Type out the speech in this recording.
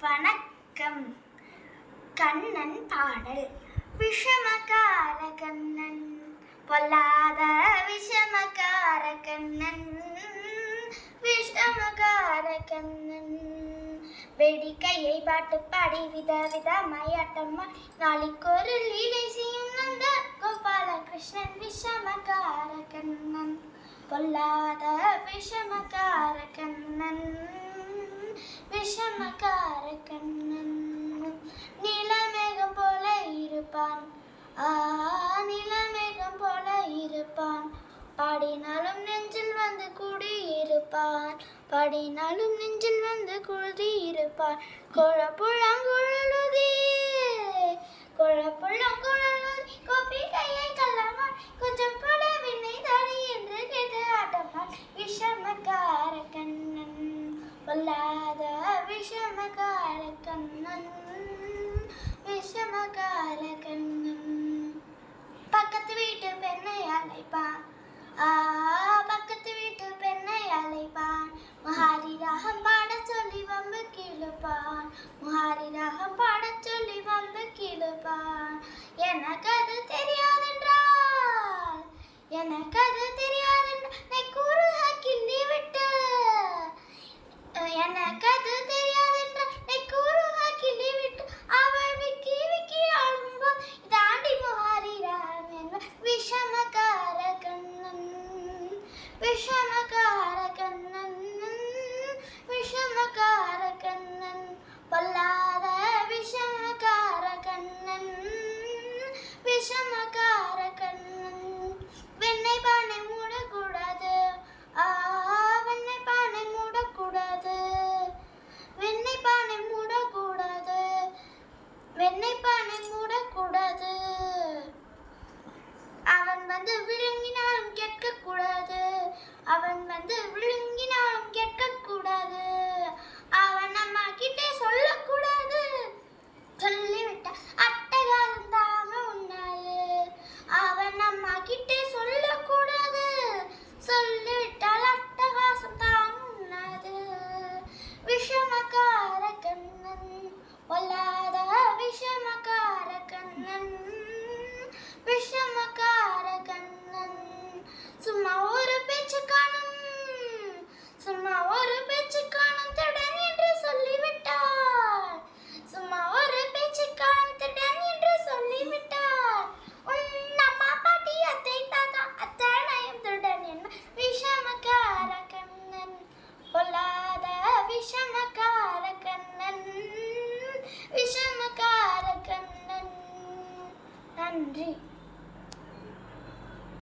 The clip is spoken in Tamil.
வணக்கம். கண்ணன் பாடல். விஷமகார கண்ணன் பொல்லாத விஷமகார கண்ணன். விஷமகார கண்ணன். வேடிக்கையை பாட்டு பாடி வித விதமாயாட்டம்மா நாளைக்கொரு லீலை செய்யும் நந்த கோபாலகிருஷ்ணன். விஷமகார கண்ணன் பொல்லாத விஷமகார கண்ணன். சமக்கார கண்ணன். நிலமேகம் போல இருப்பான். ஆ நிலமேகம் போல இருப்பான். பாடினாலும் நெஞ்சில் வந்து குடியிருப்பான். பாடினாலும் நெஞ்சில் வந்து குடியிருப்பான். குழப்புழங்குழலுதி குழப்புழங்குழலுதி விஷமக்கார கண்ணன் விஷமக்கார கண்ணன் பக்கத்து வீட்டு பெண்ணை அழைப்பான் ஆ பக்கத்து வீட்டு பெண்ணை அழைப்பான். முஹாரி ராகம் பாட சொல்லி வம்பு கிழுப்பான். முஹாரி ராகம் பாட சொல்லி வம்பு கிழுப்பான். விஷமகார கண்ணன் விஷமகார கண்ணன் பொல்லாத விஷமகார கண்ணன் விஷமகார கண்ணன் வெண்ணை பானை மூடக்கூடாது ஆ வெண்ணை பானை மூடக்கூடாது வெண்ணை பானை மூடக்கூடாது வெண்ணை பானை மூடக்கூடாது அவன் வந்து அவன் வந்து நன்றி